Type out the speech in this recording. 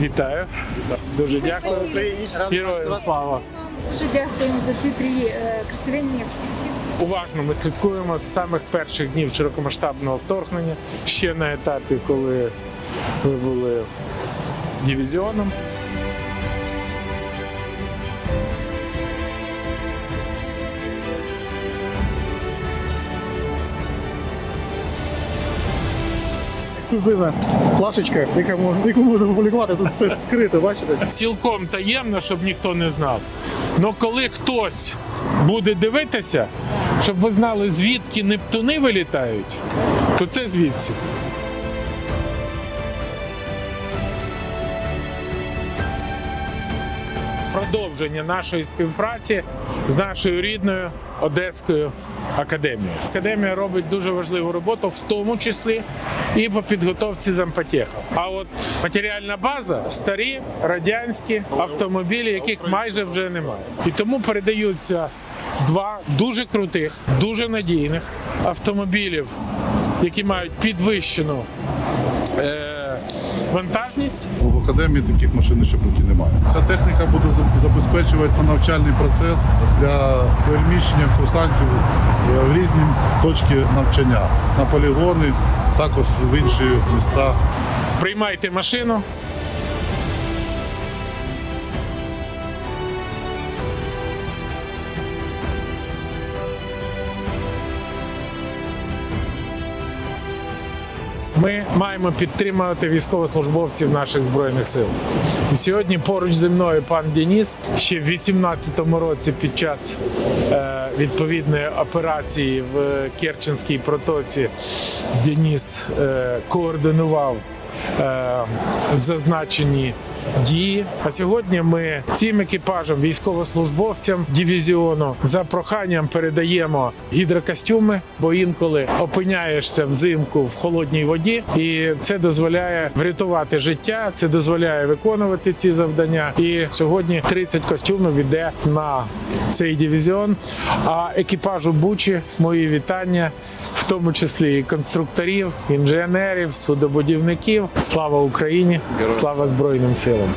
Вітаю. Дуже дякую. Героям слава. Дуже дякуємо за ці три е, красиві автівки. Уважно ми слідкуємо з самих перших днів широкомасштабного вторгнення, ще на етапі, коли ви були дивізіоном. Ексклюзивна плашечка, яку можна публікувати. Тут все скрито, бачите? Цілком таємно, щоб ніхто не знав. Але коли хтось буде дивитися, щоб ви знали, звідки Нептуни вилітають, то це звідси. Продовження нашої співпраці з нашою рідною Одеською академією. Академія робить дуже важливу роботу, в тому числі і по підготовці зампотеха. А от матеріальна база старі радянські автомобілі, яких майже вже немає. І тому передаються два дуже крутих, дуже надійних автомобілів, які мають підвищену. Е- Вантажність В академії таких машин ще поки немає. Ця техніка буде забезпечувати навчальний процес для переміщення курсантів е, в різні точки навчання на полігони, також в інші міста. приймайте машину. Ми маємо підтримувати військовослужбовців наших збройних сил. І сьогодні поруч зі мною пан Деніс ще в 18-му році під час е, відповідної операції в Керченській протоці Деніс е, координував е, зазначені дії. А сьогодні ми цим екіпажам, військовослужбовцям дивізіону за проханням передаємо гідрокостюми, бо інколи опиняєшся взимку в холодній воді, і це дозволяє врятувати життя, це дозволяє виконувати ці завдання. І сьогодні 30 костюмів іде на цей дивізіон. А екіпажу Бучі мої вітання, в тому числі і конструкторів, інженерів, судобудівників. Слава Україні! Слава Збройним силам!